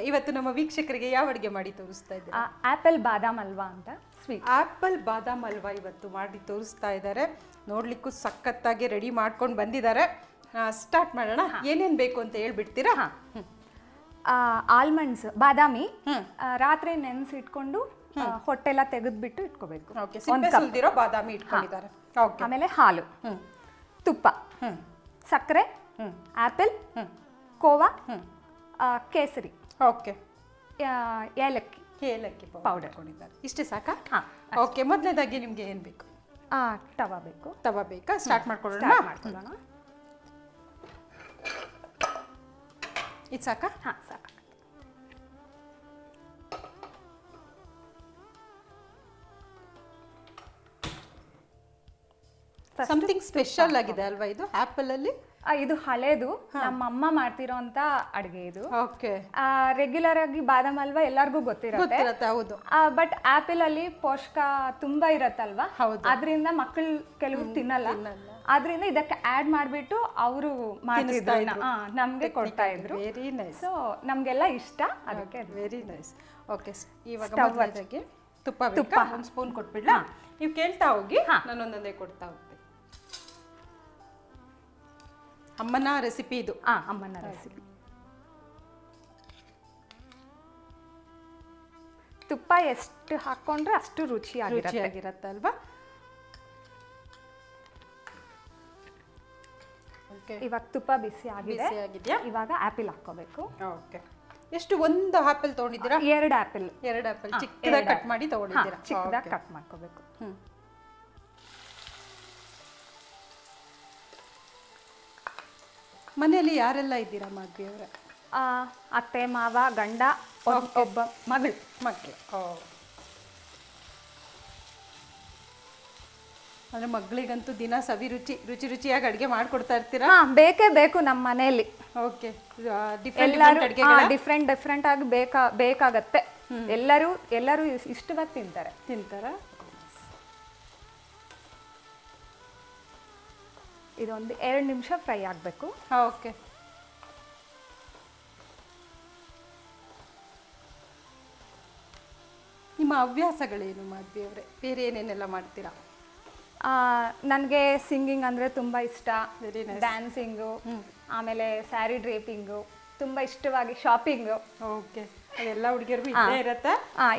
ಇವತ್ತು ನಮ್ಮ ವೀಕ್ಷಕರಿಗೆ ಯಾವ ಅಡುಗೆ ಮಾಡಿ ತೋರಿಸ್ತಾ ಇದ್ದಾರೆ? ಆ್ಯಪಲ್ ಬಾದಾಮ್ ಅಲ್ವಾ ಅಂತ ಸ್ವೀಟ್. ಆಪಲ್ ಬಾದಾಮ್ ಅಲ್ವಾ ಇವತ್ತು ಮಾಡಿ ತೋರಿಸ್ತಾ ಇದ್ದಾರೆ. ನೋಡ್ಲಿಕ್ಕೂ ಸಖತ್ತಾಗಿ ರೆಡಿ ಮಾಡ್ಕೊಂಡು ಬಂದಿದ್ದಾರೆ. ಸ್ಟಾರ್ಟ್ ಮಾಡೋಣ. ಏನೇನು ಬೇಕು ಅಂತ ಹೇಳ್ಬಿಡ್ತೀರಾ? ಹಾಂ. ಆಲ್ಮಂಡ್ಸ್ ಬಾದಾಮಿ ರಾತ್ರಿ ನೆನೆಸಿಟ್ಕೊಂಡು ಹೊಟ್ಟೆಲ್ಲ ತೆಗೆದ್ಬಿಟ್ಟು ಇಟ್ಕೋಬೇಕು. ಸುಲ್ದಿರೋ ಬಾದಾಮಿ ಇಟ್ಕೊಂಡಿದ್ದಾರೆ. ಆಮೇಲೆ ಹಾಲು. ತುಪ್ಪ. ಸಕ್ಕರೆ. ಆಪಲ್. ಆ್ಯಪಲ್ ಕೋವಾ. ಕೇಸರಿ. ಓಕೆ ಏಲಕ್ಕಿ. ಏಲಕ್ಕಿ. ಪೌಡರ್. ಹಾಕೊಂಡಿದ್ದಾರೆ ಇಷ್ಟೇ ಸಾಕಾ? ಹಾಂ ಓಕೆ ಮೊದಲನೇದಾಗಿ ನಿಮಗೆ ಏನು ಬೇಕು? ತವಾ ಬೇಕು. ತವ ಬೇಕಾ? ಸ್ಟಾರ್ಟ್ ಮಾಡ್ಕೊಳ್ಳೋಣ? ಮಾಡ್ಕೊಳ್ಳೋಣ. ಇದು ಸಾಕಾ? ಹಾಂ ಸಾಕು. ಸಮಥಿಂಗ್ ಸ್ಪೆಷಲ್ ಆಗಿದೆ ಅಲ್ವಾ ಇದು? ಆಪಲ್ ಅಲ್ಲಿ? ಆ, ಇದು ಹಳೇದು. ನಮ್ಮ ಅಮ್ಮ ಮಾಡ್ತಿರೋ ಅಂತ ಅಡುಗೆ ಇದು. ಓಕೆ. ರೆಗ್ಯುಲರ್ ಆಗಿ ಬಾದಾಮ್ ಅಲ್ವಾ ಎಲ್ಲರಿಗೂ ಗೊತ್ತಿರುತ್ತೆ. ಗೊತ್ತಿರತ್ತೆ ಹೌದು. ಬಟ್ ಆಪಲ್ ಅಲ್ಲಿ ಪೋಷಕ ತುಂಬಾ ಇರತ್ತಲ್ವಾ? ಹೌದು. ಅದರಿಂದ ಮಕ್ಕಳು ಕೆಲವು ತಿನ್ನಲ್ಲ. ಆದ್ರಿಂದ ಇದಕ್ಕೆ ಆಡ್ ಮಾಡ್ಬಿಟ್ಟು ಅವರು ಮಾಡ್ತಿದ್ರು ಆ, ನಮ್ಗೆ ಕೊಡ್ತಾ ಇದ್ರು. ವೆರಿ ನೈಸ್ ಸೊ ನಮ್ಗೆಲ್ಲ ಇಷ್ಟ. ಅದಕ್ಕೆ ವೆರಿ ನೈಸ್ ಓಕೆ ಇವಾಗ ತುಪ್ಪ ಮೊದಲನೇದಾಗಿ ತುಪ್ಪ ಬೇಕಾ? ಒಂದು ಸ್ಪೂನ್ ಕೊಟ್ಬಿಡ್ಲಾ? ನೀವು ಕೇಳ್ತಾ ಹೋಗಿ. ನಾನು ಒಂದೊಂದೇ ಕೊಡ್ತಾ ಹೋಗ್ತೀನಿ. ಅಮ್ಮನ ರೆಸಿಪಿ ಇದು. ಆ ಅಮ್ಮನ ರೆಸಿಪಿ ತುಪ್ಪ ಎಷ್ಟು ಹಾಕೊಂಡ್ರೆ ಅಷ್ಟು ರುಚಿಯಾಗಿರುತ್ತೆ ರುಚಿಯಾಗಿರತ್ತೆ ಅಲ್ವಾ ಓಕೆ ಇವಾಗ ತುಪ್ಪ ಬಿಸಿ ಆಗಿದೆ. ಬಿಸಿ ಆಗಿದೆಯಾ? ಇವಾಗ ಆಪಲ್ ಹಾಕೋಬೇಕು ಓಕೆ ಎಷ್ಟು ಒಂದು ಆಪಲ್ ತಗೊಂಡಿದ್ದೀರಾ? ಎರಡು ಆಪಲ್ ಎರಡು ಆಪಲ್ ಚಿಕ್ಕದಾಗಿ ಕಟ್ ಮಾಡಿ ತಗೊಂಡಿದ್ದೀರಾ? ಚಿಕ್ಕದಾಗಿ ಕಟ್ ಮಾಡ್ಕೋಬೇಕು. ಹ್ಮ್. ಮನೆಯಲ್ಲಿ ಯಾರೆಲ್ಲ ಇದ್ದೀರಾ ಮಾಧವಿ ಅವರ? ಆ, ಅತ್ತೆ ಮಾವ ಗಂಡ ಒಬ್- ಒಬ್ಬ ಮಗಳು ಮಕ್ಕಳು. ಓ. ಅಂದ್ರೆ ಮಗಳಿಗಂತೂ ದಿನ ಸವಿ ರುಚಿ ರುಚಿ ರುಚಿಯಾಗಿ ಅಡುಗೆ ಮಾಡ್ಕೊಡ್ತಾ ಇರ್ತೀರಾ? ಹಾ ಬೇಕೇ ಬೇಕು ನಮ್ಮ ಮನೆಯಲ್ಲಿ. ಓಕೆ. ಡಿಫ್ರೆಂಟ್ ಎಲ್ಲರೂ ಅಡುಗೆ ಡಿಫ್ರೆಂಟ್ ಡಿಫ್ರೆಂಟ್ ಆಗಿ ಬೇಕಾ ಬೇಕಾಗತ್ತೆ. ಎಲ್ಲರೂ ಎಲ್ಲರೂ ಇಸ್- ಇಷ್ಟವಾಗಿ ತಿಂತಾರೆ. ತಿಂತಾರಾ? ಇದೊಂದು ಎರಡು ನಿಮಿಷ ಫ್ರೈ ಆಗಬೇಕು. ಓಕೆ. ನಿಮ್ಮ ಹವ್ಯಾಸಗಳೇನು ಮಾಧವಿ ಅವರೇ? ಬೇರೆ ಏನೇನೆಲ್ಲ ಮಾಡ್ತೀರಾ? ನನಗೆ ಸಿಂಗಿಂಗ್ ಅಂದರೆ ತುಂಬ ಇಷ್ಟ. Very ಡ್ಯಾನ್ಸಿಂಗು ಆಮೇಲೆ ಸ್ಯಾರಿ ಡ್ರೇಪಿಂಗು ತುಂಬ ಇಷ್ಟವಾಗಿ ಶಾಪಿಂಗು ಓಕೆ. ಅದೆಲ್ಲ ಹುಡುಗಿಯರಿಗೂ ಇದ್ದೇ ಇರತ್ತಾ?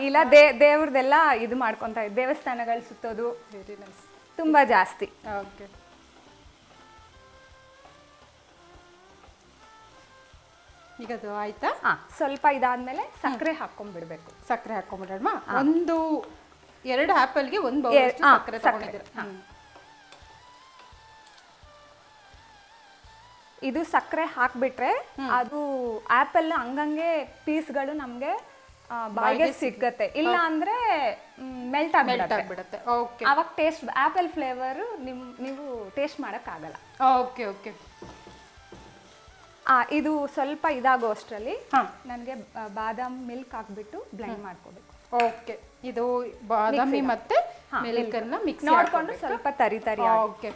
ಇಲ್ಲ ದೇ ದೇವ್ರದ್ದೆಲ್ಲ ಇದು ಮಾಡ್ಕೊತಾ ಇದ್ದೆ ದೇವಸ್ಥಾನಗಳು ಸುತ್ತೋದು ವೆರಿ ನೈಸ್ ತುಂಬ ಜಾಸ್ತಿ. ಓಕೆ. ಈಗ ಅದು ಆಯ್ತಾ? ಹಾಂ ಸ್ವಲ್ಪ ಇದಾದ್ಮೇಲೆ ಸಕ್ಕರೆ ಹಾಕೊಂಡ್ಬಿಡ್ಬೇಕು ಸಕ್ಕರೆ ಹಾಕೊಂಡ್ಬಿಡೋಣ ಒಂದು ಎರಡು ಆಪಲ್ಗೆ ಒಂದು ಬೌಲ್ ಹಾ, ಸಕ್ಕರೆ ಸಕ್ಕರೆ, ತಗೊಂಡಿದ್ದೀರಾ? ಇದು ಸಕ್ಕರೆ ಹಾಕ್ಬಿಟ್ರೆ ಅದು ಆಪಲ್ ಹಂಗಂಗೆ ಪೀಸ್ಗಳು ನಮಗೆ ಬಾಯಿಗೆ ಸಿಗುತ್ತೆ. ಇಲ್ಲ ಅಂದ್ರೆ ಮೆಲ್ಟ್ ಮೆಲ್ಟ್ ಆಗ್ಬಿಡುತ್ತೆ. ಆಗ್ಬಿಡುತ್ತೆ. ಓಕೆ ಅವಾಗ ಟೇಸ್ಟ್ ಆಪಲ್ ಫ್ಲೇವರ್ ನಿಮ್ ನೀವು ಟೇಸ್ಟ್ ಆಗಲ್ಲ ಓಕೆ ಓಕೆ ಆ ಇದು ಸ್ವಲ್ಪ ಇದಾಗೋ ಅಷ್ಟರಲ್ಲಿ ನನಗೆ ಬಾದಾಮ್ ಮಿಲ್ಕ್ ಹಾಕ್ಬಿಟ್ಟು ಬ್ಲೆಂಡ್ ಮಾಡ್ಕೋಬೇಕು. ಓಕೆ. ಇದು ಬಾದಾಮಿ ಮತ್ತೆ ಮಿಲ್ಕ್ ಅನ್ನ ಮಿಕ್ಸ್ ನೋಡ್ಕೊಂಡು ಸ್ವಲ್ಪ ತರಿ ತರಿ ಓಕೆ.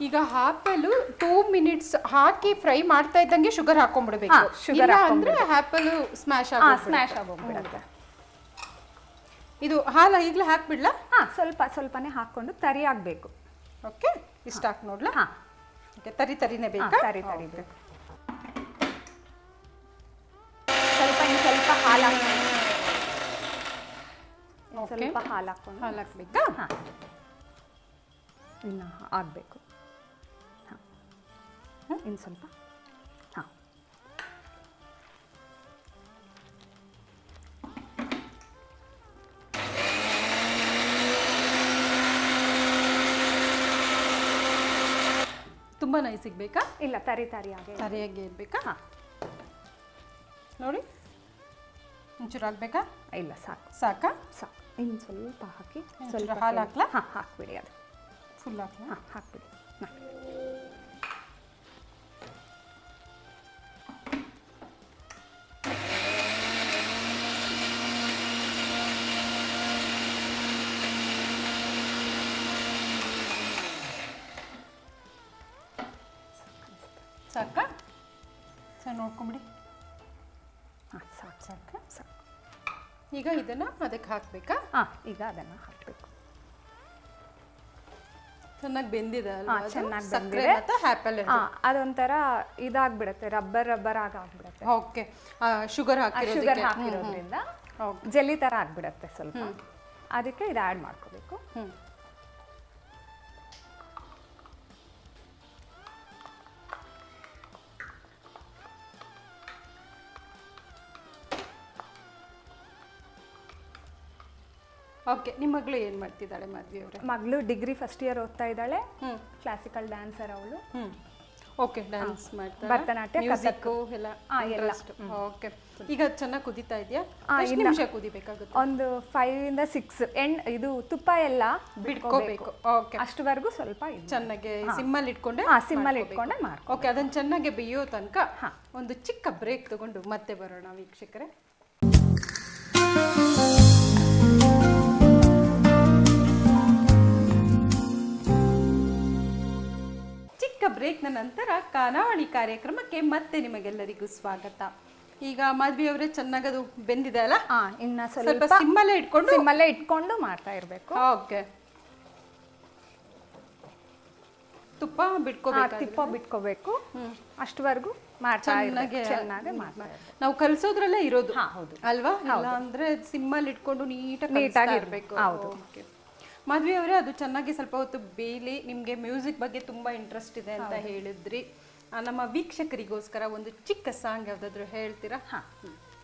ಈಗ ಆಪಲ್ ಟೂ ಮಿನಿಟ್ಸ್ ಹಾಕಿ ಫ್ರೈ ಮಾಡ್ತಾ ಇದ್ದಂಗೆ ಶುಗರ್ ಹಾಕೊಂಡ್ಬಿಡ್ಬೇಕು. ಹಾ, sugar ಇಲ್ಲ ಅಂದ್ರೆ ಆಪಲ್ ಸ್ಮ್ಯಾಶ್ ಆಗ ಸ್ಮ್ಯಾಶ್ ಆಗೋಗ್ಬಿಡುತ್ತೆ. ಇದು ಹಾಲ ಈಗಲೇ ಹಾಕ್ಬಿಡ್ಲಾ? ಹಾ ಸ್ವಲ್ಪ ಸ್ವಲ್ಪನೇ ಹಾಕೊಂಡು ತರಿ ಆಗ್ಬೇಕು. ಓಕೆ ಇಷ್ಟ ಹಾಕಿ ನೋಡ್ಲಾ? ಹಾ. ಓಕೆ ತರಿ ತರಿನೇ ಬೇಕಾ? ತರಿ ತರಿ ಬೇಕು ಸ್ವಲ್ಪ ಇನ್ನು ಸ್ವಲ್ಪ ಹಾಲು ಹಾಕ್ಕೊಂಡು ಇನ್ನು ಸ್ವಲ್ಪ ಹಾಲು ಹಾಕೊಂಡು ಹಾಲು ಹಾಕ್ಬೇಕಾ? ಹಾಂ. ಇನ್ನು ಆಗಬೇಕು ಹಾಂ. ಇನ್ನು ಸ್ವಲ್ಪ ತುಂಬಾ ನೈಸ್ ಸಿಗ್ಬೇಕಾ? ಇಲ್ಲ ತರಿ ತರಿ ಆಗಿ ಸರಿಯಾಗಿ ಇರ್ಬೇಕಾ? ಹಾಂ. ನೋಡಿ. ಒಂಚೂರು ಹಾಕ್ಬೇಕಾ? ಇಲ್ಲ ಸಾಕು. ಸಾಕಾ? ಸಾಕು. ಇನ್ನು ಸ್ವಲ್ಪ ಹಾಕಿ ಸ್ವಲ್ಪ ಹಾಲು ಹಾಕ್ಲಾ? ಹಾಂ ಹಾಕ್ಬಿಡಿ ಅದು. ಫುಲ್ ಹಾಕ್ಲಾ? ಹಾಂ ಹಾಕ್ಬಿಡಿ. ಹಾಂ ಸಾಕಾ? ಸರ್ ನೋಡ್ಕೊಂಬಿಡಿ. ಸಾಕು ಸಾಕು ಈಗ ಇದನ್ನ ಅದಕ್ಕೆ ಹಾಕಬೇಕಾ? ಹಾ ಈಗ ಅದನ್ನ ಹಾಕಬೇಕು. ಚೆನ್ನಾಗಿ ಬೆಂದಿದೆ ಚೆನ್ನಾಗಿ ಬಂದಿದೆ. ಮತ್ತೆ ಆ್ಯಪಲ್ ಹಾ ಅದೊಂಥರ ಇದಾಗ್ಬಿಡುತ್ತೆ ರಬ್ಬರ್ ರಬ್ಬರ್ ಆಗಿ ಆಗ್ಬಿಡುತ್ತೆ ಓಕೆ ಶುಗರ್ ಶುಗರ್ ಹಾಕಿರೋದಕ್ಕೆ ಹಾಕಿರೋದ್ರಿಂದ ಜೆಲ್ಲಿ ತರ ಆಗ್ಬಿಡುತ್ತೆ ಸ್ವಲ್ಪ. ಅದಕ್ಕೆ ಇದು ಆ್ಯಡ್ ಮಾಡ್ಕೋಬೇಕು. ಹ್ಮ್. ಓಕೆ ನಿಮ್ಮ ಮಗಳು ಏನು ಮಾಡ್ತಿದ್ದಾಳೆ ಮದ್ವೆ ಅವರೇ? ಮಗಳು ಡಿಗ್ರಿ ಫಸ್ಟ್ ಇಯರ್ ಓದ್ತಾ ಇದ್ದಾಳೆ. ಕ್ಲಾಸಿಕಲ್ ಡ್ಯಾನ್ಸರ್ ಅವಳು. ಓಕೆ ಡ್ಯಾನ್ಸ್ ಮಾಡ್ತಾರೆ? ಭರತನಾಟ್ಯ, ಮ್ಯೂಸಿಕ್ ಎಲ್ಲ ಎಲ್ಲ. ಓಕೆ ಈಗ ಚೆನ್ನಾಗಿ ಕುದಿತಾ ಇದೆಯಾ? ಎಷ್ಟು ನಿಮಿಷ ಕುದಿಬೇಕಾಗುತ್ತೆ. ಒಂದು ಫೈವ್ ಇಂದ ಸಿಕ್ಸ್ ಎಂಡ್ ಇದು ತುಪ್ಪ ಎಲ್ಲ ಬಿಟ್ಕೋಬೇಕು. ಓಕೆ ಅಷ್ಟವರೆಗೂ ಸ್ವಲ್ಪ ಚೆನ್ನಾಗಿ ಸಿಮ್ಮಲ್ಲಿ ಇಟ್ಕೊಂಡೆ ಹಾ ಸಿಮ್ಮಲ್ಲಿ ಇಟ್ಕೊಂಡೆ ಮಾಡ್ಕೊ ಓಕೆ ಅದನ್ನ ಚೆನ್ನಾಗಿ ಬೇಯೋ ತನಕ ಒಂದು ಚಿಕ್ಕ ಬ್ರೇಕ್ ತಗೊಂಡು ಮತ್ತೆ ಬರೋಣ ವೀಕ್ಷಕರೇ. ಚಿಕ್ಕ ಬ್ರೇಕ್ನ ನಂತರ ಕಾನಾವಳಿ ಕಾರ್ಯಕ್ರಮಕ್ಕೆ ಮತ್ತೆ ನಿಮಗೆಲ್ಲರಿಗೂ ಸ್ವಾಗತ. ಈಗ ಮಾಧವಿಯವರೇ ಚೆನ್ನಾಗದು? ಬೆಂದಿದೆ ಅಲ್ಲ? ಇನ್ನ ಸ್ವಲ್ಪ ಸ್ವಲ್ಪ ಸಿಮ್ಮಲ್ಲೇ ಇಟ್ಕೊಂಡು? ಸಿಮ್ಮಲ್ಲೇ ಇಟ್ಕೊಂಡು ಮಾಡ್ತಾ ಇರಬೇಕು. ಓಕೆ. ತುಪ್ಪ ಬಿಟ್ಕೋಬೇಕು ತಿಪ್ಪ ಬಿಟ್ಕೋಬೇಕು. ಅಷ್ಟವರೆಗೂ ಮಾಡ್ತಾ ಚೆನ್ನಾಗಿ ಚೆನ್ನಾಗಿ ಮಾಡ್ತಾ ಇರ್ಬೇಕು. ನಾವು ಕಲ್ಸೋದ್ರಲ್ಲೇ ಇರೋದು. ಹಾ, ಹೌದು. ಅಲ್ವಾ? ಇಲ್ಲ ಅಂದ್ರೆ ಸಿಮ್ಮಲ್ಲಿ ಇಟ್ಕೊಂಡು ನೀಟಾಗಿ ನೀಟಾಗಿ ಇರಬೇಕು. ಹೌದು. ಮದ್ವೆ ಅವರೇ ಅದು ಚೆನ್ನಾಗಿ ಸ್ವಲ್ಪ ಹೊತ್ತು ಬೇಲಿ ನಿಮಗೆ ಮ್ಯೂಸಿಕ್ ಬಗ್ಗೆ ತುಂಬ ಇಂಟ್ರೆಸ್ಟ್ ಇದೆ ಅಂತ ಹೇಳಿದ್ರಿ. ನಮ್ಮ ವೀಕ್ಷಕರಿಗೋಸ್ಕರ ಒಂದು ಚಿಕ್ಕ ಸಾಂಗ್ ಯಾವ್ದಾದ್ರು ಹೇಳ್ತೀರಾ? ಹಾ.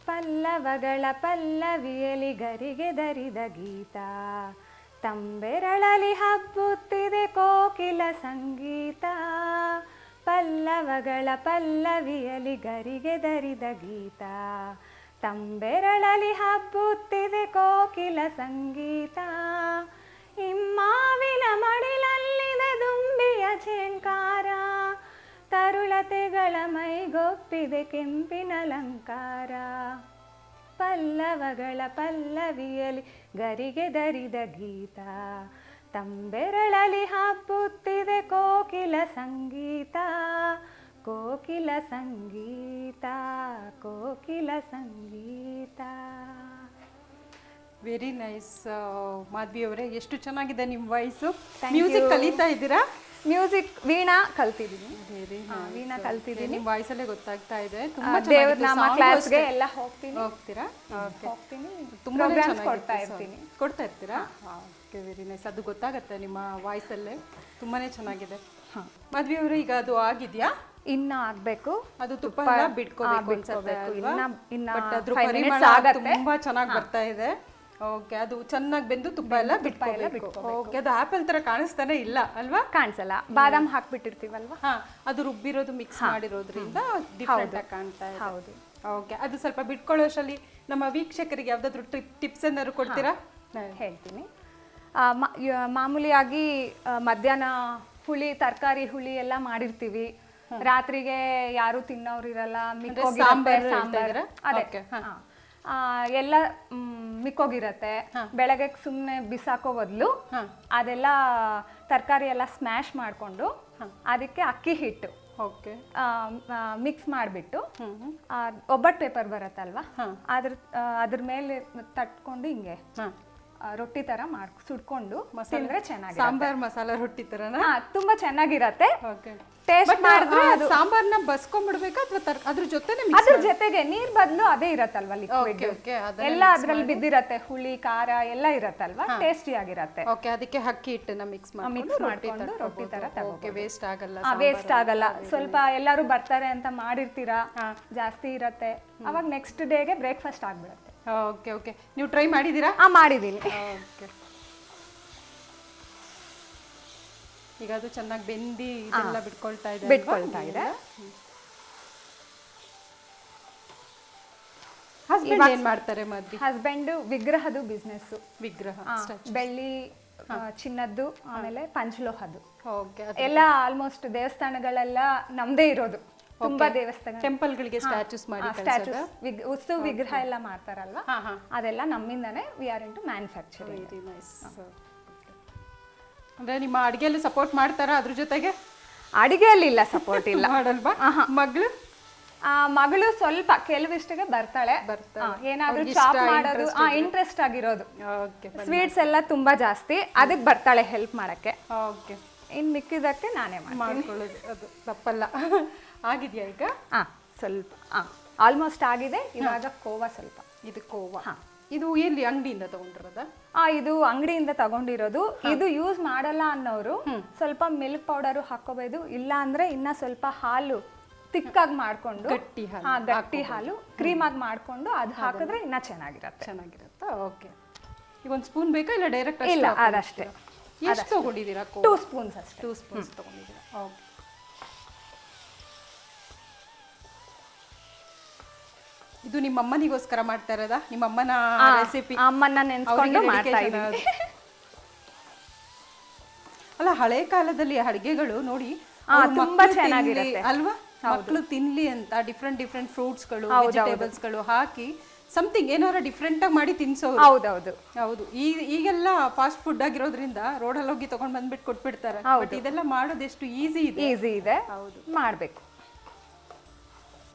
ಪಲ್ಲವಗಳ ಪಲ್ಲವಿಯಲಿ ಗರಿಗೆ ದರಿದ ಗೀತ ತಂಬೆರಳಲಿ ಹಬ್ಬುತ್ತಿದೆ ಕೋಕಿಲ ಸಂಗೀತ ಪಲ್ಲವಗಳ ಪಲ್ಲವಿಯಲಿ ಗರಿಗೆ ದರಿದ ಗೀತ ತಂಬೆರಳಲಿ ಹಬ್ಬುತ್ತಿದೆ ಕೋಕಿಲ ಸಂಗೀತ ಹಿಮ್ಮಾವಿನ ಮಡಿಲಲ್ಲಿದೆ ದುಂಬಿಯ ಚೇಂಕಾರ. ತರುಳತೆಗಳ ಮೈಗೊಪ್ಪಿದೆ ಕೆಂಪಿನ ಅಲಂಕಾರ. ಪಲ್ಲವಗಳ ಪಲ್ಲವಿಯಲಿ ಗರಿಗೆ ದರಿದ ಗೀತ. ತಂಬೆರಳಲಿ ಹಬ್ಬುತ್ತಿದೆ ಕೋಕಿಲ ಸಂಗೀತ. ಕೋಕಿಲ ಸಂಗೀತ ಕೋಕಿಲ ಸಂಗೀತ. ವೆರಿ ನೈಸ್ ಮಾಧವಿ ಅವರೇ ಎಷ್ಟು ಚೆನ್ನಾಗಿದೆ ನಿಮ್ಮ ವಾಯ್ಸು Thank ಮ್ಯೂಸಿಕ್ you. ಕಲಿತಾ ಇದ್ದೀರಾ? ಮ್ಯೂಸಿಕ್ ವೀಣಾ ಕಲ್ತಿದ್ದೀನಿ. ಹಾ, ವೀಣಾ ಕಲ್ತಿದ್ದೀನಿ. ನಿಮ್ಮ ವಾಯ್ಸಲ್ಲೇ ಗೊತ್ತಾಗ್ತಾ ಇದೆ. ತುಂಬಾ ದೇವ್ರ ಚೆನ್ನಾಗಿತ್ತು. ನಾಮ Song ಕ್ಲಾಸ್ಗೆ ಅಷ್ಟೇ. ಎಲ್ಲ ಹೋಗ್ತೀನಿ. ಹೋಗ್ತೀರಾ? ಓಕೆ ಹೋಗ್ತೀನಿ. ತುಂಬಾ ಪ್ರೋಗ್ರಾಮ್ಸ್ ಕೊಡ್ತಾ ಇರ್ತೀನಿ. ಕೊಡ್ತಾ ಇರ್ತೀರಾ? ಓಕೆ ವೆರಿ ನೈಸ್ ಅದು ಗೊತ್ತಾಗತ್ತೆ ನಿಮ್ಮ ವಾಯ್ಸಲ್ಲೇ ತುಂಬಾನೇ ಚೆನ್ನಾಗಿದೆ. ಮದ್ವೆ ಅವರು ಈಗ ಅದು ಆಗಿದ್ಯಾ? ಇನ್ನ ಆಗ್ಬೇಕು. ಅದು ತುಪ್ಪ ಎಲ್ಲ ಬಿಟ್ಕೋಬೇಕು ಅನ್ಸತ್ತೆ ಬಿಟ್ಕೋಬೇಕು. ಅಲ್ವಾ? ಇನ್ನ- ಇನ್ನ But ಅದ್ರ five ಪರಿಮಳ ಆಗತ್ತೆ. ತುಂಬಾ ಚೆನ್ನಾಗಿ ಬರ್ತಾ ಇದೆ. ಓಕೆ ಅದು ಚೆನ್ನಾಗಿ ಬೆಂದು ತುಪ್ಪ ಎಲ್ಲ ಬಿಟ್ಕೋಬೇಕು. ಓಕೆ ಅದು ಆಪಲ್ ತರ ಕಾಣಿಸ್ತಾನೆ ಇಲ್ಲ ಅಲ್ವಾ? ಕಾಣಿಸಲ್ಲ. ಬಾದಾಮ್ ಹಾಕ್ಬಿಟ್ಟಿರ್ತೀವಲ್ವಾ? ಹಾ ಅದು ರುಬ್ಬಿರೋದು ಮಿಕ್ಸ್ ಮಾಡಿರೋದ್ರಿಂದ ಡಿಫ್ರೆಂಟ್ ಆಗಿ ಕಾಣ್ತಾ ಇದೆ. ಹೌದು. ಓಕೆ ಅದು ಸ್ವಲ್ಪ ಬಿಟ್ಕೊಳ್ಳೋಷ್ಟರಲ್ಲಿ ನಮ್ಮ ವೀಕ್ಷಕರಿಗೆ ಯಾವ್ದಾದ್ರು ಟಿಪ್ಸ್ ಏನಾದ್ರು ಕೊಡ್ತೀರಾ? ಹೇಳ್ತೀನಿ. ಆ, ಮ- ಯ- ಮಾಮೂಲಿಯಾಗಿ ಆ, ಮಧ್ಯಾಹ್ನ ಹುಳಿ ತರಕಾರಿ ಹುಳಿ ಎಲ್ಲ ಮಾಡಿರ್ತೀವಿ. ರಾತ್ರಿಗೆ ಯಾರು ತಿನ್ನೋರಿರಲ್ಲ ಮಿಕ್ಕೋಗಿರತ್ತೆ ಸಾಂಬಾರ್ ಹೇಳ್ತಾ ಸಾಂಬಾರ್. ಇದ್ದೀರಾ? ಅದೇ. Okay, ಹಾ. ಆ, ಎಲ್ಲ ಮ್, ಮಿಕ್ಕೋಗಿರತ್ತೆ. ಬೆಳಗ್ಗೆ ಸುಮ್ಮನೆ ಬಿಸಾಕೋ ಬದಲು ಅದೆಲ್ಲ ತರಕಾರಿ ಎಲ್ಲ ಸ್ಮ್ಯಾಶ್ ಮಾಡಿಕೊಂಡು ಅದಕ್ಕೆ ಅಕ್ಕಿ ಹಿಟ್ಟು ಓಕೆ. ಮಿಕ್ಸ್ ಮಾಡಿಬಿಟ್ಟು ಒಬ್ಬಟ್ಟು ಪೇಪರ್ ಬರುತ್ತಲ್ವಾ? ಅದ್ರ ಅದ್ರ ಮೇಲೆ ತಟ್ಕೊಂಡು ಹಿಂಗೆ ರೊಟ್ಟಿ ತರ ಮಾಡ್ ಸುಡ್ಕೊಂಡು ಮಸಾಲೆ ಚೆನ್ನಾಗಿ ಸಾಂಬಾರ್ ಮಸಾಲ ರೊಟ್ಟಿ ತರ ತುಂಬಾ ಚೆನ್ನಾಗಿರತ್ತೆ. ಓಕೆ. ಟೇಸ್ಟ್ ಮಾಡಿದ್ರೆ ಅದು ಸಾಂಬಾರ್ನ ಬಸ್ಕೊಂಡ್ಬಿಡ್ಬೇಕಾ ಅಥವಾ ತರ್ ಅದ್ರ ಜೊತೆನೆ ಮಿಕ್ಸ್ ಅದ್ರ ಜೊತೆಗೆ ನೀರ್ ಬದಲು ಅದೇ ಇರತ್ತಲ್ವಾ ಲಿಕ್ವಿಡ್ ಎಲ್ಲ ಅದ್ರಲ್ಲಿ ಬಿದ್ದಿರತ್ತೆ ಹುಳಿ ಖಾರ ಎಲ್ಲ ಇರತ್ತಲ್ವಾ? ಟೇಸ್ಟಿ ಆಗಿರತ್ತೆ. ಓಕೆ ಅದಕ್ಕೆ ಅಕ್ಕಿ ಹಿಟ್ಟನ್ನ ಮಿಕ್ಸ್ ಮಾಡಿ ಮಿಕ್ಸ್ ಮಾಡ್ಕೊಂಡು ರೊಟ್ಟಿ ತರ ಓಕೆ ವೇಸ್ಟ್ ಆಗಲ್ಲ ವೇಸ್ಟ್ ಆಗಲ್ಲ. ಸ್ವಲ್ಪ ಎಲ್ಲರೂ ಬರ್ತಾರೆ ಅಂತ ಮಾಡಿರ್ತೀರಾ? ಜಾಸ್ತಿ ಇರತ್ತೆ. ಅವಾಗ ನೆಕ್ಸ್ಟ್ ಡೇಗೆ ಬ್ರೇಕ್ಫಾಸ್ಟ್ ಆಗ್ಬಿಡತ್ತೆ. ಓಕೆ ಓಕೆ ನೀವು ಟ್ರೈ ಮಾಡಿದ್ದೀರಾ? ಆ ಮಾಡಿದೀನಿ ಓಕೆ ಈಗ ಅದು ಚೆನ್ನಾಗಿ ಬೆಂದಿ ಇದೆಲ್ಲ ಬಿಟ್ಕೊಳ್ತಾ ಇದೆ ಬಿಟ್ಕೊಳ್ತಾ ಇದೆ. ಹಸ್ಬೆಂಡ್ ಏನ್ ಮಾಡ್ತಾರೆ ಮದ್ವೆ? ಹಸ್ಬೆಂಡ್ ವಿಗ್ರಹದು ಬಿಸ್ನೆಸ್ ವಿಗ್ರಹ ಬೆಳ್ಳಿ ಚಿನ್ನದ್ದು ಆಮೇಲೆ ಪಂಚಲೋಹದ್ದು. ಎಲ್ಲ ಆಲ್ಮೋಸ್ಟ್ ದೇವಸ್ಥಾನಗಳೆಲ್ಲ ನಮ್ದೇ ಇರೋದು. ತುಂಬಾ ದೇವಸ್ಥಾನ. ಟೆಂಪಲ್ಗಳಿಗೆ ಸ್ಟ್ಯಾಚುಸ್ ಮಾಡಿ ಸ್ಟ್ಯಾಚುಸ್ ಉತ್ಸವ ವಿಗ್ರಹ ಎಲ್ಲ ಮಾಡ್ತಾರಲ್ವಾ? ಅದೆಲ್ಲ ನಮ್ಮಿಂದಾನೇ ವಿ ಆರ್ ಇಂಟು ಮ್ಯಾನುಫ್ಯಾಕ್ಚರಿಂಗ್ ಅಂದ್ರೆ ನಿಮ್ಮ ಅಡಿಗೆಯಲ್ಲಿ ಸಪೋರ್ಟ್ ಮಾಡ್ತಾರಾ ಅದ್ರ ಜೊತೆಗೆ? ಅಡಿಗೆಯಲ್ಲಿ ಇಲ್ಲ. ಸಪೋರ್ಟ್ ಇಲ್ಲ ಮಾಡಲ್ವಾ ಮಗಳು? ಆ, ಮಗಳು ಸ್ವಲ್ಪ ಕೆಲವಿಷ್ಟಿಗೆ ಬರ್ತಾಳೆ. ಏನಾದ್ರೂ ಚಾಪ್ ಮಾಡೋದು ಆ ಇಂಟ್ರೆಸ್ಟ್ ಆಗಿರೋದು. ಓಕೆ ಸ್ವೀಟ್ಸ್ ಎಲ್ಲ ತುಂಬಾ ಜಾಸ್ತಿ. ಅದಕ್ಕೆ ಬರ್ತಾಳೆ ಹೆಲ್ಪ್ ಮಾಡಕ್ಕೆ. ಓಕೆ ಇನ್ ಮಿಕ್ಕಿದಕ್ಕೆ ನಾನೇ ಮಾಡ್ಕೊಳ್ಳೋದು. ಅದು ತಪ್ಪಲ್ಲ. ಆಗಿದೆಯಾ ಈಗ? ಹಾ ಸ್ವಲ್ಪ ಹಾ. ಆಲ್ಮೋಸ್ಟ್ ಆಗಿದೆ. ಇವಾಗ ಕೋವಾ ಸ್ವಲ್ಪ. ಇದು ಕೋವಾ. ಇದು ಎಲ್ಲಿ ಅಂಗಡಿಯಿಂದ ತಗೊಂಡಿರೋದ? ಆ ಇದು ಅಂಗಡಿಯಿಂದ ತಗೊಂಡಿರೋದು. ಇದು ಯೂಸ್ ಮಾಡಲ್ಲ ಅನ್ನೋರು ಸ್ವಲ್ಪ ಮಿಲ್ಕ್ ಪೌಡರ್ ಹಾಕೋಬಹುದು ಇಲ್ಲ ಅಂದ್ರೆ ಇನ್ನ ಸ್ವಲ್ಪ ಹಾಲು ತಿಕ್ಕಾಗಿ ಮಾಡ್ಕೊಂಡು ಗಟ್ಟಿ ಹಾಲು ಗಟ್ಟಿ ಹಾಲು ಕ್ರೀಮ್ ಆಗಿ ಮಾಡ್ಕೊಂಡು ಅದು ಹಾಕಿದ್ರೆ ಇನ್ನ ಚೆನ್ನಾಗಿರತ್ತೆ. ಚೆನ್ನಾಗಿರುತ್ತೆ? ಓಕೆ ಈಗ ಒಂದು ಸ್ಪೂನ್ ಬೇಕಾ ಇಲ್ಲ ಡೈರೆಕ್ಟ್ ಇಲ್ಲ ಅದಷ್ಟೇ. ಎಷ್ಟು ತಗೊಂಡಿದ್ದೀರಾ ಟೂ ಸ್ಪೂನ್ಸ್ ಅಷ್ಟೇ. ಟೂ ಸ್ಪೂನ್ಸ್ ತಗೊಂಡಿದ್ದೀರಾ? ಓಕೆ ಇದು ನಿಮ್ಮ ಅಮ್ಮನಿಗೋಸ್ಕರ ಮಾಡ್ತಾ ಇರೋದಾ? ನಿಮ್ಮ ಅಮ್ಮನ ಆ, ರೆಸಿಪಿ ಅಮ್ಮನ್ನ ನೆನ್ಸ್ಕೊಂಡು ಮಾಡ್ತಾ ಇದ್ದೀನಿ. ಅಲ್ಲ ಹಳೆ ಕಾಲದಲ್ಲಿ ಅಡಿಗೆಗಳು ನೋಡಿ ಆ, ಅವ್ರು ತುಂಬಾ ಚೆನ್ನಾಗಿರುತ್ತೆ ತಿನ್ಲಿ, ಅಲ್ವಾ? ಮಕ್ಕಳು ತಿನ್ಲಿ ಅಂತ ಡಿಫ್ರೆಂಟ್ ಡಿಫ್ರೆಂಟ್ ವೆಜಿಟೇಬಲ್ಸ್ಗಳು ಹಾಕಿ ಸಮಥಿಂಗ್ ಏನಾರ ಡಿಫ್ರೆಂಟ್ ಆಗಿ ಮಾಡಿ ತಿನ್ಸೋರು. ಹೌದೌದು ಹೌದು. ಈ ಈಗೆಲ್ಲ ಫಾಸ್ಟ್ ಫುಡ್ ಆಗಿರೋದ್ರಿಂದ ರೋಡಲ್ಲಿ ಹೋಗಿ ತಗೊಂಡ್ ಬಂದ್ಬಿಟ್ಟು ಕೊಟ್ಬಿಡ್ತಾರೆ. ಬಟ್ ಇದೆಲ್ಲ ಮಾಡೋದು ಎಷ್ಟು ಈಸಿ ಇದೆ. ಈಸಿ ಇದೆ. ಹೌದು. ಮಾಡ್ಬೇಕು.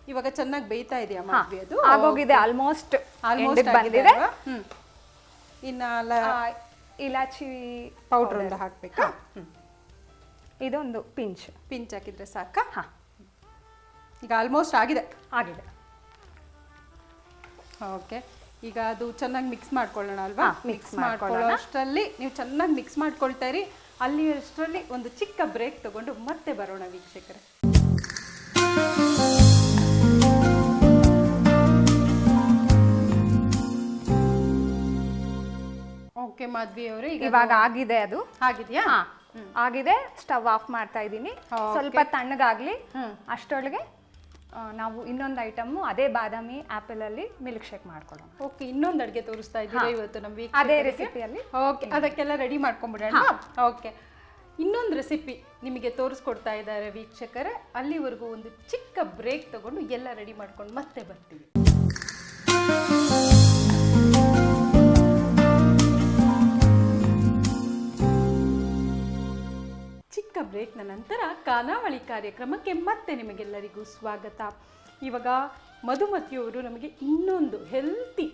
ಇವಾಗ ಚೆನ್ನಾಗಿ ಬೇಯ್ತಾ ಇದೆಯಾ ಮಾಡ್ವಿ ಅದು? ಆಗೋಗಿದೆ ಆಲ್ಮೋಸ್ಟ್ ಆಲ್ಮೋಸ್ಟ್ ಬಂದಿದೆ. ಇನ್ನ ಇಲಾಚಿ ಪೌಡರ್ ಒಂದು ಹಾಕ್ಬೇಕಾ? ಇದೊಂದು ಪಿಂಚ್. ಪಿಂಚ್ ಹಾಕಿದ್ರೆ ಸಾಕಾ? ಹಾ. ಈಗ ಆಲ್ಮೋಸ್ಟ್ ಆಗಿದೆ. ಆಗಿದೆ. ಓಕೆ ಈಗ ಅದು ಚೆನ್ನಾಗಿ ಮಿಕ್ಸ್ ಮಾಡ್ಕೊಳ್ಳೋಣ ಅಲ್ವಾ? ಮಿಕ್ಸ್ ಮಾಡ್ಕೊಳ್ಳೋ ಅಷ್ಟರಲ್ಲಿ ನೀವು ಚೆನ್ನಾಗಿ ಮಿಕ್ಸ್ ಮಾಡ್ಕೊಳ್ತಾ ಇರಿ. ಅಲ್ಲಿ ಅಷ್ಟರಲ್ಲಿ ಒಂದು ಚಿಕ್ಕ ಬ್ರೇಕ್ ತಗೊಂಡು ಮತ್ತೆ ಬರೋಣ ವೀಕ್ಷಕರೇ. ಓಕೆ ಮಾಧ್ವಿ ಅವರೇ ಇವಾಗ ಆಗಿದೆ ಅದು. ಆಗಿದೆಯಾ? ಆಗಿದೆ ಸ್ಟವ್ ಆಫ್ ಮಾಡ್ತಾ ಇದ್ದೀನಿ. ಸ್ವಲ್ಪ ತಣ್ಣಗಾಗ್ಲಿ. ಅಷ್ಟೊಳಗೆ ನಾವು ಇನ್ನೊಂದು ಐಟಮ್ ಅದೇ ಬಾದಾಮಿ ಆಪಲ್ ಅಲ್ಲಿ ಮಿಲ್ಕ್ ಶೇಕ್ ಮಾಡ್ಕೊಳ್ಳೋಣ. ಓಕೆ ಇನ್ನೊಂದು ಅಡುಗೆ ತೋರಿಸ್ತಾ ಇದ್ದೀವಿ ಇವತ್ತು ನಮ್ಮ ವೀಕ್ ಅದೇ ರೆಸಿಪಿಯಲ್ಲಿ ಓಕೆ ಅದಕ್ಕೆಲ್ಲ ರೆಡಿ ಮಾಡ್ಕೊಂಡ್ಬಿಡೋಣ? ಓಕೆ. ಇನ್ನೊಂದು ರೆಸಿಪಿ ನಿಮಗೆ ತೋರಿಸ್ಕೊಡ್ತಾ ಇದ್ದಾರೆ ವೀಕ್ಷಕರೇ. ಅಲ್ಲಿವರೆಗೂ ಒಂದು ಚಿಕ್ಕ ಬ್ರೇಕ್ ತಗೊಂಡು ಎಲ್ಲ ರೆಡಿ ಮಾಡ್ಕೊಂಡು ಮತ್ತೆ ಬರ್ತೀವಿ. ಚಿಕ್ಕ ಬ್ರೇಕ್ನ ನಂತರ ಖಾನಾವಳಿ ಕಾರ್ಯಕ್ರಮಕ್ಕೆ ಮತ್ತೆ ನಿಮಗೆಲ್ಲರಿಗೂ ಸ್ವಾಗತ. ಇವಾಗ ಮಧುಮತಿಯವರು ನಮಗೆ ಇನ್ನೊಂದು ಹೆಲ್ತಿ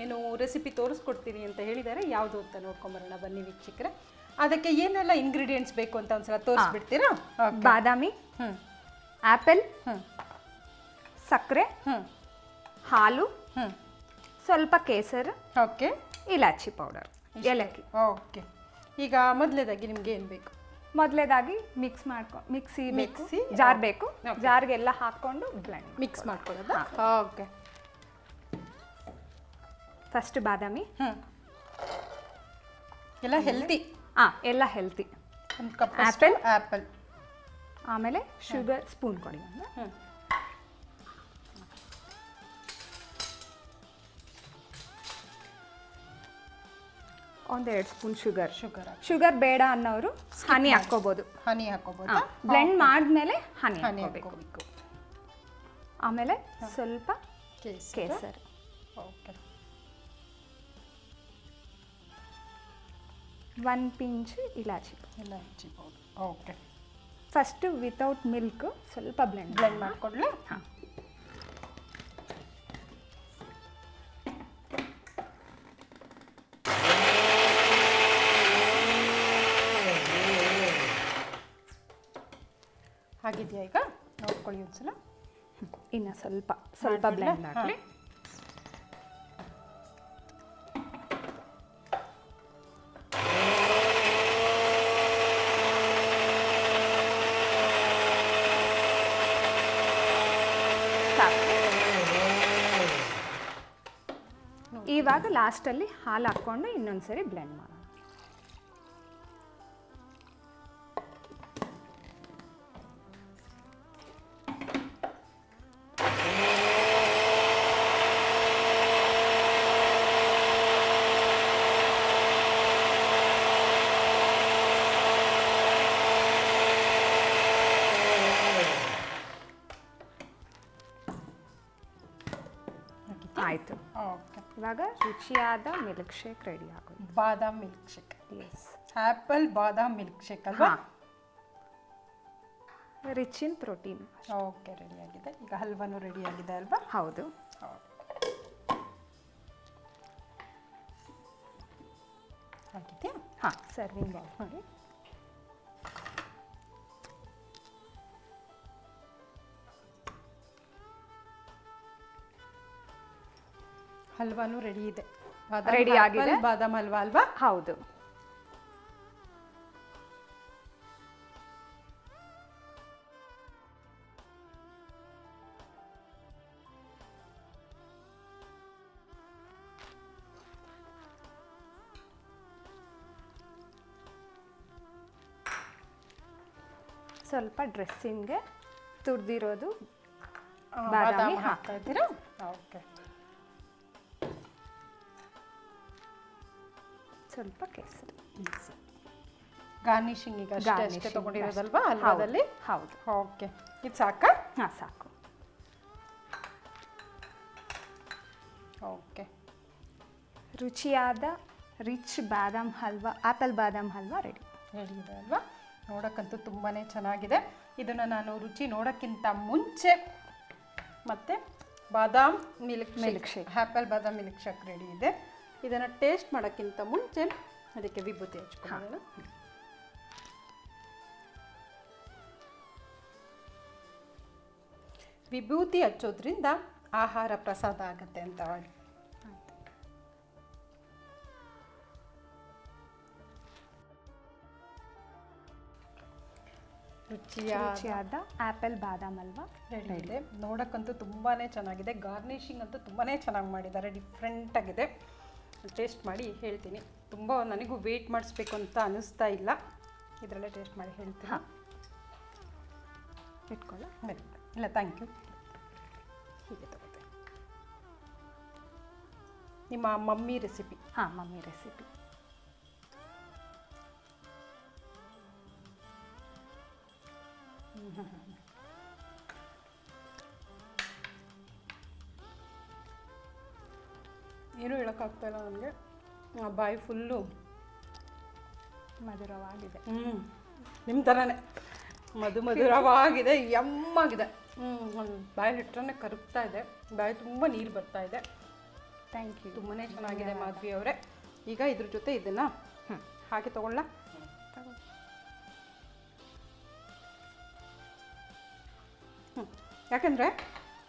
ಏನು ರೆಸಿಪಿ ತೋರಿಸ್ಕೊಡ್ತೀನಿ ಅಂತ ಹೇಳಿದ್ದಾರೆ. ಯಾವುದು ಅಂತ ನೋಡ್ಕೊಂಬರೋಣ ಬನ್ನಿ ವೀಕ್ಷಕರೇ. ಅದಕ್ಕೆ ಏನೆಲ್ಲ ಇಂಗ್ರೀಡಿಯೆಂಟ್ಸ್ ಬೇಕು ಅಂತ ಒಂದ್ಸಲ ತೋರಿಸ್ಬಿಡ್ತೀರಾ? ಬಾದಾಮಿ ಹ್ಞೂ ಆ್ಯಪಲ್ ಹ್ಞೂ ಸಕ್ಕರೆ ಹ್ಞೂ ಹಾಲು ಹ್ಞೂ ಸ್ವಲ್ಪ ಕೇಸರ್ ಓಕೆ ಇಲಾಚಿ ಪೌಡರ್ ಏಲಕ್ಕಿ. ಓಕೆ ಈಗ ಮೊದಲೇದಾಗಿ ನಿಮ್ಗೆ ಏನು ಬೇಕು? ಮೊದಲೇದಾಗಿ ಮಿಕ್ಸ್ ಮಾಡ್ಕೊ ಮಿಕ್ಸಿ ಮಿಕ್ಸಿ, ಜಾರ್ ಬೇಕು. ಜಾರ್ಗೆಲ್ಲ ಹಾಕೊಂಡು ಬ್ಲೆಂಡ್ ಮಿಕ್ಸ್ ಮಾಡ್ಕೊಳ್ಳೋದಾ. ಓಕೆ ಫಸ್ಟ್ ಬಾದಾಮಿ. ಎಲ್ಲ ಹೆಲ್ತಿ ಹಾಂ ಎಲ್ಲ ಹೆಲ್ತಿ Apple? ಆ್ಯಪಲ್ ಆಮೇಲೆ ಶುಗರ್ ಸ್ಪೂನ್ ಕೊಡಿ ಒಂದು. ಹ್ಞೂ ಎರಡು ಸ್ಪೂನ್ ಶುಗರ್. ಶುಗರ್ ಶುಗರ್ ಬೇಡ ಅನ್ನೋರು ಹನಿ ಹಾಕ್ಕೋಬೋದು. ಹನಿ ಹಾಕೋಬೋದಾ ಬ್ಲೆಂಡ್ ಮಾಡಿದ್ಮೇಲೆ ಹನಿ ಹನಿ ಹಾಕೋಬೇಕು ಆಮೇಲೆ ಸ್ವಲ್ಪ ಕೇಸ್ ಕೇಸರ್. ಓಕೆ. ಒನ್ ಪಿಂಚ್ ಇಲಾಚಿ. ಇಲಾಚಿ ಓಕೆ. ಫಸ್ಟು ವಿತೌಟ್ ಮಿಲ್ಕ್ ಸ್ವಲ್ಪ ಬ್ಲೆಂಡ್ ಬ್ಲೆಂಡ್ ಮಾಡಿಕೊಡ್ಲಾ? ಹಾಂ. ಆಗಿದೆಯಾ ಈಗ? ನೋಡ್ಕೊಳ್ಳಿ ಒಂದ್ಸಲ. ಇನ್ನು ಸ್ವಲ್ಪ ಸ್ವಲ್ಪ? ಬ್ಲೆಂಡ್ ಆಗಲಿ ಇವಾಗ ಲಾಸ್ಟಲ್ಲಿ ಹಾಲು ಹಾಕ್ಕೊಂಡು ಇನ್ನೊಂದ್ಸರಿ ಬ್ಲೆಂಡ್ ಮಾಡೋಣ. ಇವಾಗ ರುಚಿಯಾದ ಮಿಲ್ಕ್ ಶೇಕ್ ರೆಡಿ ಆಗುತ್ತೆ ಬಾದಾಮ್ ಮಿಲ್ಕ್ ಶೇಕ್ ಎಸ್ ಆ್ಯಪಲ್ ಬಾದಾಮ್ ಮಿಲ್ಕ್ ಶೇಕ್ ಅಲ್ವಾ? Rich in protein okay ready ಆಗಿದೆ. ಈಗ ಹಲ್ವಾನು ಆಗಿದೆ ಅಲ್ವಾ? ಹೌದು. ಆಗಿದೆಯಾ ಹಾಂ ಸರ್ವಿಂಗ್ ಬಾಲ್ ಮಾಡಿ ಹಲ್ವಾನು ರೆಡಿ ಇದೆ. ರೆಡಿ ಆಗಿದೆ. ಬಾದಾಮ್ ಹಲ್ವಾ ಅಲ್ವಾ? ಹೌದು. ಸ್ವಲ್ಪ ಡ್ರೆಸ್ಸಿಂಗ್ಗೆ ತುರ್ದಿರೋದು ಬಾದಾಮ್ ಹಾಕ್ತಾ ಇದ್ದೀರಾ? ಓಕೆ. ಸ್ವಲ್ಪ ಕೇಸರಿ. ಗಾರ್ನಿಶಿಂಗ್ ಈಗ ಅಷ್ಟೇ Garnishing ತಗೊಂಡಿರೋದಲ್ವಾ ಅಷ್ಟೇ. ಹಲ್ವಾದಲ್ಲಿ ಹೌದು ಓಕೆ ಇದು ಸಾಕಾ? ಹಾಂ ಸಾಕು. ಓಕೆ ರುಚಿಯಾದ ರಿಚ್ ಬಾದಾಮ್ ಹಲ್ವಾ ಆಪಲ್ ಬಾದಾಮ್ ಹಲ್ವಾ ರೆಡಿ ರೆಡಿ ಇದೆ ಅಲ್ವಾ? ನೋಡೋಕ್ಕಂತೂ ತುಂಬಾ ಚೆನ್ನಾಗಿದೆ. ಇದನ್ನು ನಾನು ರುಚಿ ನೋಡೋಕ್ಕಿಂತ ಮುಂಚೆ ಮತ್ತು ಬಾದಾಮ್ ಮಿಲ್ಕ್ ಮಿಲ್ಕ್ ಶೇಕ್ ಆ್ಯಪಲ್ ಬಾದಾಮ್ ಮಿಲ್ಕ್ ಶೇಕ್ ರೆಡಿ ಇದೆ. ಇದನ್ನು ಟೇಸ್ಟ್ ಮಾಡೋಕ್ಕಿಂತ ಮುಂಚೆ ಅದಕ್ಕೆ ವಿಭೂತಿ ಹಚ್ಕೊಳ್ಳೋಣ. ವಿಭೂತಿ ಹಚ್ಚೋದ್ರಿಂದ ಆಹಾರ ಪ್ರಸಾದ ಆಗುತ್ತೆ ಅಂತ ರುಚಿಯಾದ ಆಪಲ್ ಬಾದಾಮ್ ಅಲ್ವಾ? ರೆಡಿ ಇದೆ. ನೋಡೋಕ್ಕಂತೂ ತುಂಬಾ ಚೆನ್ನಾಗಿದೆ. ಗಾರ್ನಿಶಿಂಗ್ ಅಂತೂ ತುಂಬಾ ಚೆನ್ನಾಗಿ ಮಾಡಿದ್ದಾರೆ. ಡಿಫ್ರೆಂಟ್ ಆಗಿದೆ. ಟೇಸ್ಟ್ ಮಾಡಿ ಹೇಳ್ತೀನಿ. ತುಂಬ ನನಗೂ ವೇಟ್ ಮಾಡಿಸ್ಬೇಕು ಅಂತ ಅನ್ನಿಸ್ತಾ ಇಲ್ಲ. ಇದರಲ್ಲೇ ಟೇಸ್ಟ್ ಮಾಡಿ ಹೇಳ್ತೀನಿ. ಹಾಂ. ಇಟ್ಕೊಳ್ಳ. ಇಲ್ಲ ಥ್ಯಾಂಕ್ ಯು ಹೀಗೆ ತಗೋತೆ. ನಿಮ್ಮ ಮಮ್ಮಿ ರೆಸಿಪಿ ಹಾಂ ಮಮ್ಮಿ ರೆಸಿಪಿ ಏನೂ ಹೇಳೋಕ್ಕಾಗ್ತಾ ಇಲ್ಲ ನನಗೆ. ಬಾಯಿ ಫುಲ್ಲು ಮಧುರವಾಗಿದೆ. ಹ್ಞೂ ನಿಮ್ಮ ಥರನೇ ಮಧು ಮಧುರವಾಗಿದೆ ಯಮ್ಮಾಗಿದೆ ಹ್ಞೂ ಒಂದು ಬಾಯಿ ಇಟ್ಟರೆ ಕರಗ್ತಾ ಇದೆ. ಬಾಯಿ ತುಂಬ ನೀರು ಬರ್ತಾ ಇದೆ. ಥ್ಯಾಂಕ್ ಯು ತುಂಬಾ ಚೆನ್ನಾಗಿದೆ ಮಾಧವಿ ಅವರೇ. ಈಗ ಇದ್ರ ಜೊತೆ ಇದನ್ನು ಹ್ಞೂ ಹಾಗೆ ತಗೊಳ್ಳ. ಹ್ಞೂ ಯಾಕಂದರೆ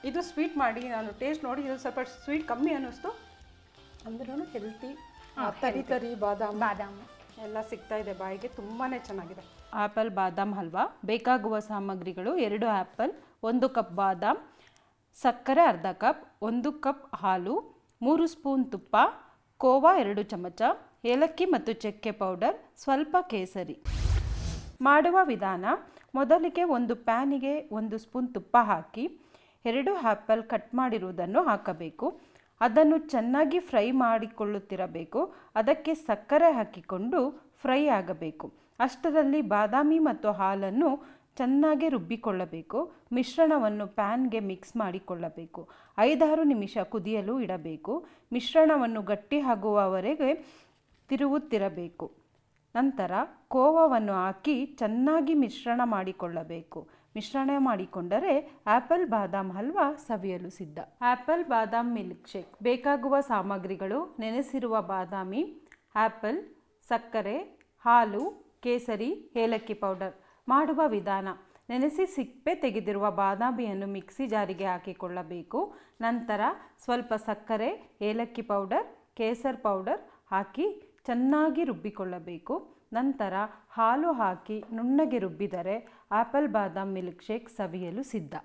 ಇದು ಸ್ವೀಟ್ ಮಾಡಿ ನಾನು ಟೇಸ್ಟ್ ನೋಡಿ ಇದು ಸ್ವಲ್ಪ ಸ್ವೀಟ್ ಕಮ್ಮಿ ಅನ್ನಿಸ್ತು. ಅಂದ್ರೂ ಹೆಲ್ತಿ ತರಿ ತರಿ ಬಾದಾಮ್ ಬಾದಾಮ್. ಎಲ್ಲ ಸಿಗ್ತಾ ಇದೆ ಬಾಯಿಗೆ ತುಂಬಾ ಚೆನ್ನಾಗಿದೆ. ಆ್ಯಪಲ್ ಬಾದಾಮ್ ಹಲ್ವಾ. ಬೇಕಾಗುವ ಸಾಮಗ್ರಿಗಳು ಎರಡು ಆ್ಯಪಲ್ ಒಂದು ಕಪ್ ಬಾದಾಮ್ ಸಕ್ಕರೆ ಅರ್ಧ ಕಪ್ ಒಂದು ಕಪ್ ಹಾಲು ಮೂರು ಸ್ಪೂನ್ ತುಪ್ಪ ಕೋವಾ ಎರಡು ಚಮಚ ಏಲಕ್ಕಿ ಮತ್ತು ಚಕ್ಕೆ ಪೌಡರ್ ಸ್ವಲ್ಪ ಕೇಸರಿ. ಮಾಡುವ ವಿಧಾನ ಮೊದಲಿಗೆ ಒಂದು ಪ್ಯಾನಿಗೆ ಒಂದು ಸ್ಪೂನ್ ತುಪ್ಪ ಹಾಕಿ ಎರಡು ಆ್ಯಪಲ್ ಕಟ್ ಮಾಡಿರುವುದನ್ನು ಹಾಕಬೇಕು. ಅದನ್ನು ಚೆನ್ನಾಗಿ ಫ್ರೈ ಮಾಡಿಕೊಳ್ಳುತ್ತಿರಬೇಕು. ಅದಕ್ಕೆ ಸಕ್ಕರೆ ಹಾಕಿಕೊಂಡು ಫ್ರೈ ಆಗಬೇಕು. ಅಷ್ಟರಲ್ಲಿ ಬಾದಾಮಿ ಮತ್ತು ಹಾಲನ್ನು ಚೆನ್ನಾಗಿ ರುಬ್ಬಿಕೊಳ್ಳಬೇಕು. ಮಿಶ್ರಣವನ್ನು ಪ್ಯಾನ್ಗೆ ಮಿಕ್ಸ್ ಮಾಡಿಕೊಳ್ಳಬೇಕು. ಐದಾರು ನಿಮಿಷ ಕುದಿಯಲು ಇಡಬೇಕು. ಮಿಶ್ರಣವನ್ನು ಗಟ್ಟಿ ಆಗುವವರೆಗೆ ತಿರುವುತ್ತಿರಬೇಕು. ನಂತರ ಕೋವವನ್ನು ಹಾಕಿ ಚೆನ್ನಾಗಿ ಮಿಶ್ರಣ ಮಾಡಿಕೊಳ್ಳಬೇಕು. ಮಿಶ್ರಣ ಮಾಡಿಕೊಂಡರೆ ಆಪಲ್, ಬಾದಾಮ್ ಹಲ್ವಾ ಸವಿಯಲು ಸಿದ್ಧ. ಆಪಲ್, ಬಾದಾಮ್ ಮಿಲ್ಕ್ ಶೇಕ್. ಬೇಕಾಗುವ ಸಾಮಗ್ರಿಗಳು ನೆನೆಸಿರುವ ಬಾದಾಮಿ, ಆಪಲ್, ಸಕ್ಕರೆ, ಹಾಲು, ಕೇಸರಿ, ಏಲಕ್ಕಿ ಪೌಡರ್ ಮಾಡುವ ವಿಧಾನ. ನೆನೆಸಿ ಸಿಪ್ಪೆ ತೆಗೆದಿರುವ ಬಾದಾಮಿಯನ್ನು ಮಿಕ್ಸಿ ಜಾರಿಗೆ ಹಾಕಿಕೊಳ್ಳಬೇಕು. ನಂತರ ಸ್ವಲ್ಪ ಸಕ್ಕರೆ, ಏಲಕ್ಕಿ ಪೌಡರ್, ಕೇಸರ್ ಪೌಡರ್ ಹಾಕಿ ಚೆನ್ನಾಗಿ ರುಬ್ಬಿಕೊಳ್ಳಬೇಕು. ನಂತರ ಹಾಲು ಹಾಕಿ ನುಣ್ಣಗೆ ರುಬ್ಬಿದರೆ ಆಪಲ್ ಬಾದಾಮ್ ಮಿಲ್ಕ್ ಶೇಕ್ ಸವಿಯಲು ಸಿದ್ಧ.